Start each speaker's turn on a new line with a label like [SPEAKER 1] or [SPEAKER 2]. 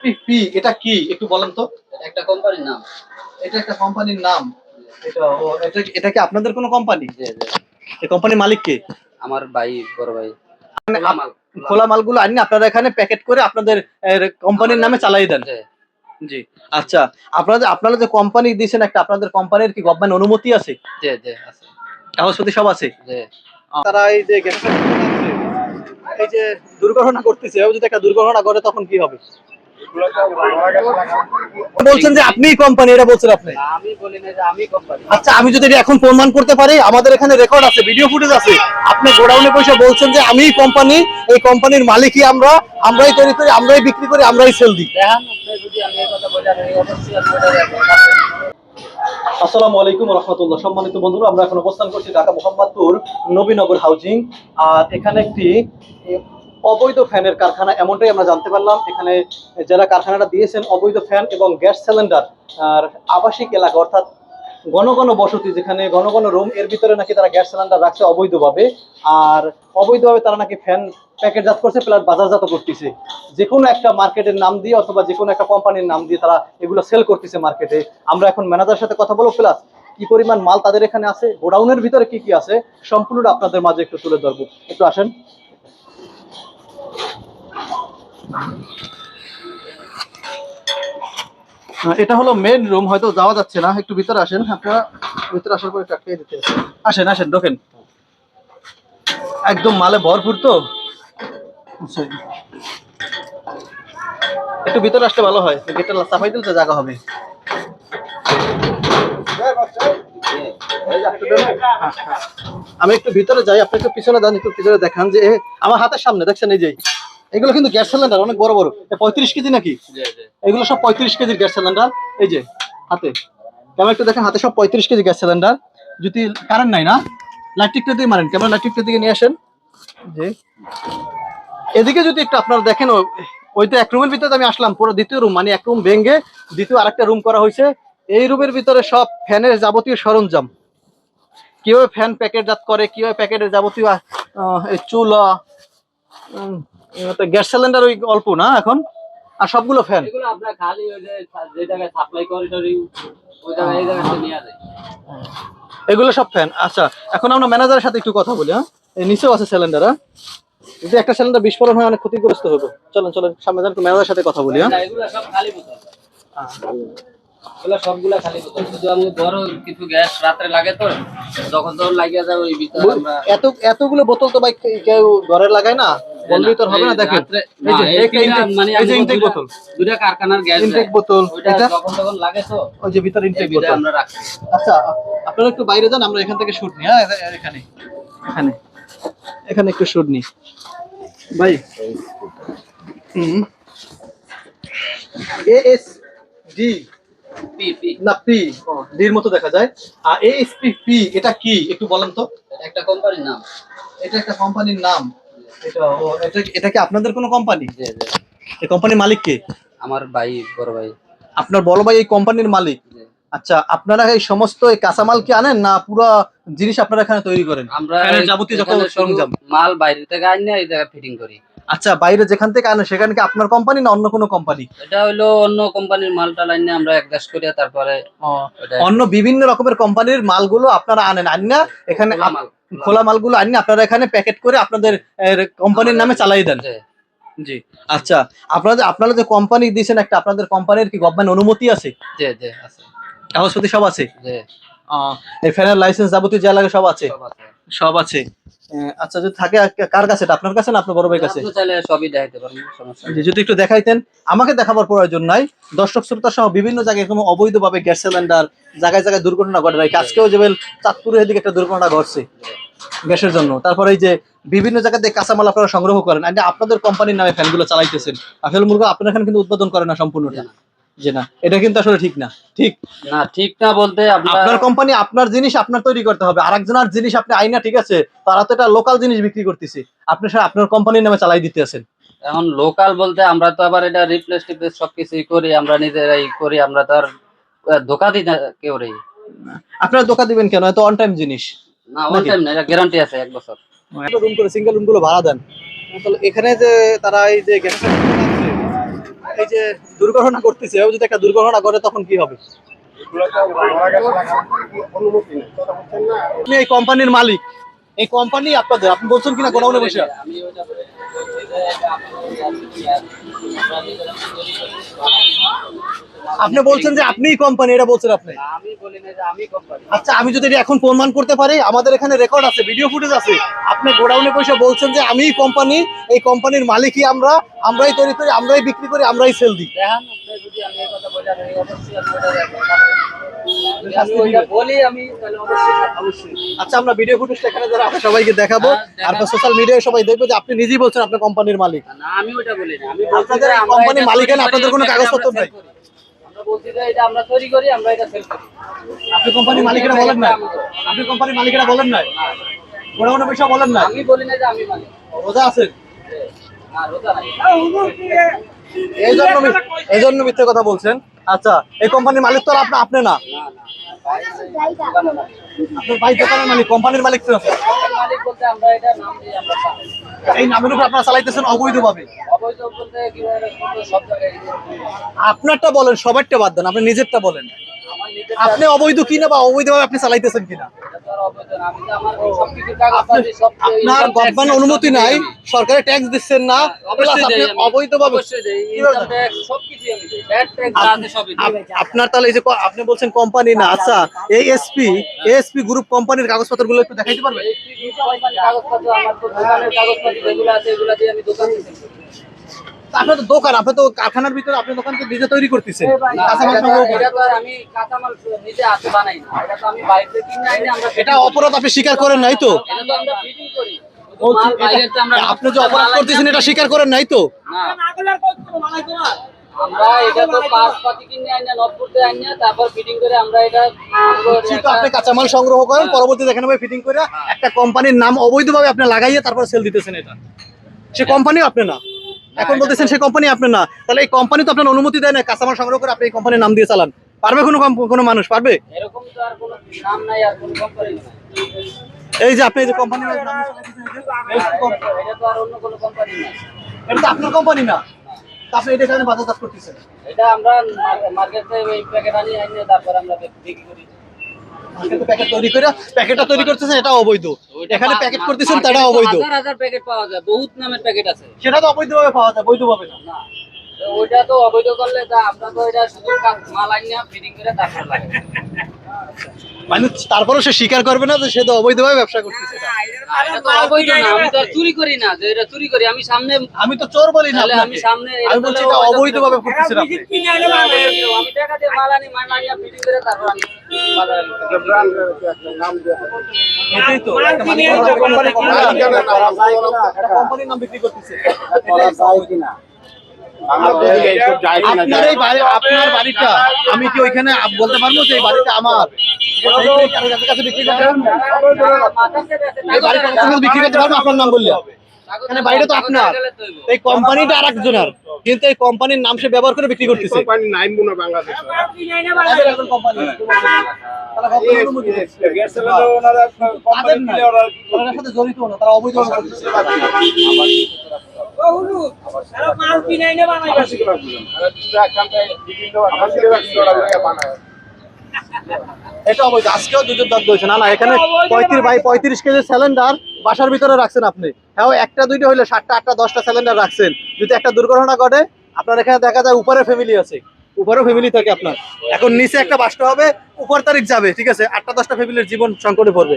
[SPEAKER 1] P এটা কি? একটু বলেন তো।
[SPEAKER 2] একটা কোম্পানির নাম।
[SPEAKER 1] এটা একটা কোম্পানির নাম। এটা ও এটা এটা কি আপনাদের কোনো কোম্পানি? এই কোম্পানির মালিক কে?
[SPEAKER 2] আমার ভাই বড় ভাই।
[SPEAKER 1] মানে
[SPEAKER 2] খোলা
[SPEAKER 1] মালগুলো আনি আপনারা এখানে প্যাকেট করে আপনাদের কোম্পানির নামে চালাই দেন।
[SPEAKER 2] জি
[SPEAKER 1] আচ্ছা। আপনাদের আপনারা যে কোম্পানি দিয়েছেন একটা আপনাদের কোম্পানির কি গভর্নমেন্ট অনুমতি আছে?
[SPEAKER 2] জি জি আছে।
[SPEAKER 1] কাগজপত্র সব আছে?
[SPEAKER 2] জি।
[SPEAKER 1] তারা এই যে এই যে দুর্ঘটনা করতেছে যদি একটা দুর্ঘটনা করে তখন কি হবে? বলছেন যে আপনি কোম্পানি এটা বলছেন আপনি?
[SPEAKER 2] না, আমি বলি না যে আমি কোম্পানি
[SPEAKER 1] আচ্ছা আমি যদি এখন প্রমাণ করতে পারি আমাদের এখানে রেকর্ড আছে ভিডিও ফুটেজ আছে। আপনি গোডাউনে বসে বলছেন যে আমি কোম্পানি এই কোম্পানির মালিকই আমরা আমরাই তৈরি করি আমরাই বিক্রি করি আমরাই সেল দিই।
[SPEAKER 2] দেখেন আপনি যদি আমি এই কথা বলি আমি অবশ্যই আমি ওটা দেখব।
[SPEAKER 1] আসসালামু আলাইকুম রহমতুল্লাহ। সম্মানিত বন্ধুরা আমরা এখন অবস্থান করছি ঢাকা মোহাম্মদপুর নবীনগর হাউজিং আর এখানে একটি অবৈধ ফ্যানের কারখানা, এমনটাই আমরা জানতে পারলাম। এখানে যারা কারখানাটা দিয়েছেন, অবৈধ ফ্যান এবং গ্যাস সিলিন্ডার আর আবাসিক এলাকা, অর্থাৎ ঘন ঘন বসতি, যেখানে ঘন ঘন রুম, এর ভিতরে নাকি তারা গ্যাস সিলিন্ডার রাখছে অবৈধভাবে। আর অবৈধভাবে তারা নাকি ফ্যান প্যাকেটজাত করছে, প্লাস বাজারজাত করতেছে। যে কোনো একটা মার্কেটের নাম দিয়ে অথবা যে কোনো একটা কোম্পানির নাম দিয়ে তারা এগুলো সেল করতেছে মার্কেটে। আমরা এখন ম্যানেজারের সাথে কথা বলব, প্লাস কি পরিমাণ মাল তাদের এখানে আছে, গোডাউনের ভিতরে কি কি আছে, সম্পূর্ণটা আপনাদের মাঝে একটু তুলে ধরবো। একটু আসেন। এটা হলো মেন রুম হয়তো যাওয়া যাচ্ছে না। একটু ভিতরে আসেন আপনারা ভিতরে আসার পরে কাটিয়ে দিতে আসেন। আসেন ঢোকেন। একদম মালে ভরপুর তো। একটু ভিতরে আসলে ভালো হয় গেটটা সাফাই দিলে তো জায়গা হবে। আমি একটু ভিতরে যাই আপনি একটু পিছনে যান একটু পিছনে দেখান যে আমার হাতের সামনে দেখছেন এই যে? এগুলো কিন্তু গ্যাস সিলিন্ডার অনেক বড় বড়। পঁয়ত্রিশ কেজি নাকি? এগুলো সব পঁয়ত্রিশ কেজির গ্যাস সিলিন্ডার। এই যে হাতে। ক্যামেরা একটু দেখেন হাতে সব পঁয়ত্রিশ কেজি গ্যাস সিলিন্ডার। যদি কারেন্ট নাই না লাইট্রিকটা দিয়ে মারেন। ক্যামেরা লাইট্রিকটা দিকে নিয়ে আসেন। যে এদিকে যদি একটু আপনারা দেখেন ওই তো এক রুমের ভিতরে আমি আসলাম পুরো দ্বিতীয় রুম মানে এক রুম ভেঙে দ্বিতীয় আরেকটা রুম করা হয়েছে। এই রুমের ভিতরে সব ফ্যানের যাবতীয় সরঞ্জাম। কীভাবে ফ্যান প্যাকেটজাত করে কীভাবে প্যাকেটের যাবতীয় চুলা গ্যাস সিলিন্ডার ওই অল্প না এখন? আর সবগুলো ফ্যান
[SPEAKER 2] এগুলো আপনার খালি ওই যে যে জায়গায় সাপ্লাই করে ওই জায়গায় এই জায়গাতে নিয়ে যায়।
[SPEAKER 1] এগুলো সব ফ্যান আচ্ছা এখন আমরা ম্যানেজারের সাথে একটু কথা বলি হ্যাঁ? এই নিচেও আছে সিলিন্ডার হ্যাঁ? যদি একটা সিলিন্ডার বিস্ফোরণ হয় অনেক ক্ষতিগ্রস্ত হবে। চলেন চলেন সামনে যান ম্যানেজারের সাথে কথা বলি হ্যাঁ?
[SPEAKER 2] এগুলো সব খালি বোতল। এগুলো সবগুলা খালি বোতল। শুধু আমি বড় কিছু গ্যাস লাগে তো যখন তখন লাগিয়ে যায় ওই ভিতরে আমরা
[SPEAKER 1] এত এতগুলো বোতল তো ভাই কেউ ঘরে লাগায় না। বললেই তো হবে না দেখেন। এই যে একটা
[SPEAKER 2] মানে
[SPEAKER 1] এই যে ইনটেক বোতল।
[SPEAKER 2] দুইটা কারখানার গ্যাস
[SPEAKER 1] ইনটেক বোতল। এটা?
[SPEAKER 2] যখন তখন লাগে তো
[SPEAKER 1] ওই যে ভিতরে ইনটেক বোতল।
[SPEAKER 2] আমরা রাখি
[SPEAKER 1] আচ্ছা আপনারা একটু বাইরে যান আমরা এখান থেকে শুট নিই হ্যাঁ এখানে। এখানে। এখানে একটু শুট নিই। ভাই। হুম। এস ডি না পি ডির মতো দেখা যায়। আর এএসপি পি এটা কি? একটু বলেন তো।
[SPEAKER 2] একটা কোম্পানির নাম।
[SPEAKER 1] এটা একটা কোম্পানির নাম। এটা ও এটা এটা কি আপনাদের কোনো কোম্পানি
[SPEAKER 2] জি জি।
[SPEAKER 1] এই কোম্পানির মালিক কে?
[SPEAKER 2] আমার ভাই বড় ভাই।
[SPEAKER 1] আপনার বড় ভাই এই কোম্পানির মালিক? আচ্ছা আপনারা এই সমস্ত এই কাঁচামাল কি আনেন না পুরো জিনিস আপনারা এখানে তৈরি করেন?
[SPEAKER 2] আমরা
[SPEAKER 1] যাবতীয় যত সরঞ্জাম।
[SPEAKER 2] মাল বাইরে থেকে আনি এই জায়গায় ফিটিং করি।
[SPEAKER 1] আচ্ছা বাইরে যেখান থেকে আনেন সেখানে কি আপনার কোম্পানি না অন্য কোনো কোম্পানি
[SPEAKER 2] এটা হইল অন্য কোম্পানির মালটা লাইনে আমরা অ্যাডজাস্ট করি তারপরে
[SPEAKER 1] অন্য বিভিন্ন রকমের কোম্পানির মালগুলো আপনারা আনেন। আন না এখানে
[SPEAKER 2] মাল,
[SPEAKER 1] খোলা মালগুলো আনি আপনারা এখানে প্যাকেট করে আপনাদের কোম্পানির নামে চালাই দেন।
[SPEAKER 2] জি।
[SPEAKER 1] আচ্ছা আপনাদের আপনারা যে কোম্পানি দিয়েছেন একটা আপনাদের কোম্পানির কি গভর্নমেন্ট অনুমতি আছে?
[SPEAKER 2] জি জি আছে।
[SPEAKER 1] কাগজপত্র সব আছে?
[SPEAKER 2] জি।
[SPEAKER 1] এই ফ্যানের লাইসেন্স যাবতীয় যা লাগে সব আছে?
[SPEAKER 2] সব আছে।
[SPEAKER 1] সব আছে। আচ্ছা যদি থাকে কার কাছে? আপনার কাছে না আপনার বড় ভাইয়ের কাছে?
[SPEAKER 2] চাইলে সবই দেখাইতে পারবেন সমস্যা
[SPEAKER 1] যদি একটু দেখাইতেন আমাকে দেখাবার প্রয়োজন নাই। দর্শক শ্রোতা সহ বিভিন্ন জায়গায় এরকম অবৈধভাবে গ্যাস সিলিন্ডার জায়গায় জায়গায় দুর্ঘটনা ঘটে রাখে আজকেও যেমন চাঁদপুরের দিকে একটা দুর্ঘটনা ঘটছে গ্যাসের জন্য। তারপরে এই যে বিভিন্ন জায়গাতে কাঁচামাল আপনারা সংগ্রহ করেন। আপনাদের কোম্পানির নামে ফ্যানগুলো চালাইতেছেন। আসলে মূলত আপনারা এখানে কিন্তু উৎপাদন করেন না সম্পূর্ণটা। যে না এটা কিন্তু আসলে ঠিক না। ঠিক?
[SPEAKER 2] না ঠিক না বলতে
[SPEAKER 1] আপনার কোম্পানি আপনার জিনিস আপনার তৈরি করতে হবে। আরেকজনের জিনিস আপনি আইনা ঠিক আছে? তারা তো এটা লোকাল জিনিস বিক্রি করতেছে। আপনি সে আপনার কোম্পানির নামে চালাই দিতে আছেন।
[SPEAKER 2] এখন লোকাল বলতে আমরা তো আবার এটা রিপ্লেস টিপ্লেস সবকিছুই করি আমরা নিজেরাই করি আমরা তো আর ধোকা দিই না কেউ রে
[SPEAKER 1] আপনারা দোকান দিবেন কেন? এত অন টাইম জিনিস।
[SPEAKER 2] না
[SPEAKER 1] নাকি?
[SPEAKER 2] টাইম না এটা গ্যারান্টি আছে এক বছর।
[SPEAKER 1] রুম করে সিঙ্গেল রুমগুলো ভাড়া দেন। তাহলে এখানে যে তারা এই যে গ্যাস এই যে দুর্ঘটনা করতেছে, এভাবে যদি একটা দুর্ঘটনা করে, তখন কি হবে? আপনি এই কোম্পানির মালিক। এই কোম্পানি আপনাদের, আপনি বলছেন কিনা গোডাউনে বসে?
[SPEAKER 2] আমি
[SPEAKER 1] আপনি বলছেন যে আপনিই কোম্পানি এটা বলছেন আপনি।
[SPEAKER 2] আমি বলি না যে আমি কোম্পানি
[SPEAKER 1] আচ্ছা আমি যদি এখন প্রমাণ করতে পারি আমাদের এখানে রেকর্ড আছে ভিডিও ফুটেজ আছে। আপনি গোডাউনে বসে বলছেন যে আমিই কোম্পানি এই কোম্পানির মালিকই আমরা আমরাই তৈরি করি আমরাই বিক্রি করি আমরাই সেল দিই। আচ্ছা আমরা ভিডিও ফুটেজটা এখানে যারা সবাইকে দেখাবো।
[SPEAKER 2] হ্যাঁ,
[SPEAKER 1] আর সোশ্যাল মিডিয়ায় সবাই দেখবে যে আপনি নিজেই বলছেন আপনার কোম্পানির মালিক।
[SPEAKER 2] না আমি ওটা বলি না আমি
[SPEAKER 1] আপনাদের কোম্পানির মালিকানা, আপনাদের কোনো কাগজপত্র নাই?
[SPEAKER 2] Sell করি। আমরা বলছি যে এটা আমরা তৈরি করি আমরা এটা সেল করি।
[SPEAKER 1] আপনি কোম্পানির মালিকেরা বলেন না। আপনি কোম্পানির মালিকেরা বলেন না। বলেন না।
[SPEAKER 2] আমি বলি না যে আমি মালিক।
[SPEAKER 1] রোজা আছেন
[SPEAKER 2] নাই।
[SPEAKER 1] এই জন্য এই জন্য মিথ্যে কথা বলছেন। আচ্ছা এই কোম্পানির মালিক তো আপনি আপনি না? নামের উপর চালাইতেছেন অবৈধভাবে? আপনারটা বলেন, সবারটা বাদ দেন, আপনি নিজেরটা বলেন। আপনি অবৈধ কিনা বা অবৈধভাবে আপনি চালাইতেছেন কিনা? আপনার গভর্নমেন্ট অনুমতি নাই
[SPEAKER 2] আমি।
[SPEAKER 1] সরকারের ট্যাক্স দিচ্ছেন না। অবৈধভাবে আপনার তাহলে এই যে আপনি বলছেন কোম্পানি না আচ্ছা এই এসপি এসপি গ্রুপ কোম্পানির কাগজপত্রগুলো একটু দেখাইতে পারবেন?
[SPEAKER 2] কাগজপত্র আমার দোকানের কাগজপত্র যেগুলো আছে এগুলো দিয়ে আমি দোকান দিতে
[SPEAKER 1] আপনার তো দোকান আপনি তো কারখানার ভিতরে আপনি দোকান তো নিজে তৈরি করতেছেন। কাঁচামাল
[SPEAKER 2] এটা
[SPEAKER 1] সংগ্রহ করে।
[SPEAKER 2] এটা তো আর আমি কাঁচামাল নিজে হাতে বানাই না এটা তো আমি বাইরে কিনে আনি আমরা
[SPEAKER 1] এটা অপরাধ আপনি স্বীকার করেন নাই তো?
[SPEAKER 2] এটা তো আমরা ফিটিং করি।
[SPEAKER 1] আপনি যে অপরাধ করতেছেন এটা স্বীকার করেন নাই তো?
[SPEAKER 2] আমরা এটা তো পাঁচ পাতি কিনে আনি নট করতে আনি তারপর ফিটিং করে আমরা এটা
[SPEAKER 1] আপনি কাঁচামাল সংগ্রহ করেন পরবর্তী দেখেন ভাই ফিটিং করে একটা কোম্পানির নাম অবৈধভাবে আপনি লাগাইয়ে তারপর সেল দিতেছেন এটা। সে কোম্পানিও আপনি না? এখন বলতেছেন সে কোম্পানি আপনার না। তাহলে এই কোম্পানি তো আপনার অনুমতি দেয় না কাঁচামাল সংগ্রহ করে আপনি এই কোম্পানির নাম দিয়ে চালান। পারবে কোনো কোনো মানুষ? পারবে?
[SPEAKER 2] এরকম তো আর কোনো নাম নাই আর কোনো কোম্পানি নাই।
[SPEAKER 1] এই যে আপনি যে কোম্পানির নাম
[SPEAKER 2] এটা তো আর অন্য কোনো কোম্পানি নাই।
[SPEAKER 1] এটা তো আপনার কোম্পানি না। আপনি এটা এখানে বাজারজাত করতেছেন।
[SPEAKER 2] এটা আমরা মার্কেটে এই প্যাকেট আনি আনি তারপর আমরা বিক্রি করি।
[SPEAKER 1] প্যাকেট তৈরি করে প্যাকেটটা তৈরি করতেছেন এটা অবৈধ। এখানে প্যাকেট করতেছেন তাটা অবৈধ।
[SPEAKER 2] হাজার হাজার প্যাকেট পাওয়া যায় বহুত নামের প্যাকেট আছে।
[SPEAKER 1] সেটা তো অবৈধভাবে পাওয়া যায় বৈধভাবে না।
[SPEAKER 2] না ওইটা তো অবৈধ করলে আমরা তো এটা শুধু মাল আনি ফিটিং করে তারপর লাগে।
[SPEAKER 1] মানে তারপরে সে স্বীকার করবে না যে সে তো অবৈধভাবে ব্যবসা করতেছে
[SPEAKER 2] না, এটা তো অবৈধ না আমি তো আর চুরি করি না যে এটা চুরি করি আমি সামনে
[SPEAKER 1] আমি তো চোর বলি না
[SPEAKER 2] আমি সামনে
[SPEAKER 1] আমি বলছি এটা অবৈধভাবে করতেছেন আপনি।
[SPEAKER 2] আমি টাকা দিয়ে মাল আনি মাল আনি ফিটিং করে তারপর আমি বাজারে বিক্রি করি।
[SPEAKER 1] এটাই তো একটা মালিক- একটা কোম্পানি- একটা কোম্পানির নাম বিক্রি করতেছে। আপনার এই বাড়ি আপনার বাড়িটা আমি কি ওইখানে বলতে পারব যে এই বাড়িটা আমার? বিক্রি করতে পারব? এই বাড়িটা কাছে বিক্রি করতে পারব আপনার নাম বললে। এখানে বাড়িটা তো আপনার। এই কোম্পানিটা আর একজনের কিন্তু এই কোম্পানির নাম সে ব্যবহার করে বিক্রি করতেছে। তারা কোম্পানির আজকেও পঁয়ত্রিশ কেজি বাসার ভিতরে রাখছেন আপনি। হ্যাঁ একটা, দুইটা হইলে সাতটা, আটটা, দশটা সিলিন্ডার রাখছেন। যদি একটা দুর্ঘটনা ঘটে, আপনার এখানে দেখা যায় উপরে ফ্যামিলি আছে। উপরেও ফ্যামিলি থাকে আপনার। এখন নিচে একটা বাসটা হবে, উপর তারিখ যাবে, ঠিক আছে? আটটা, দশটা ফ্যামিলির জীবন সংকটে পড়বে।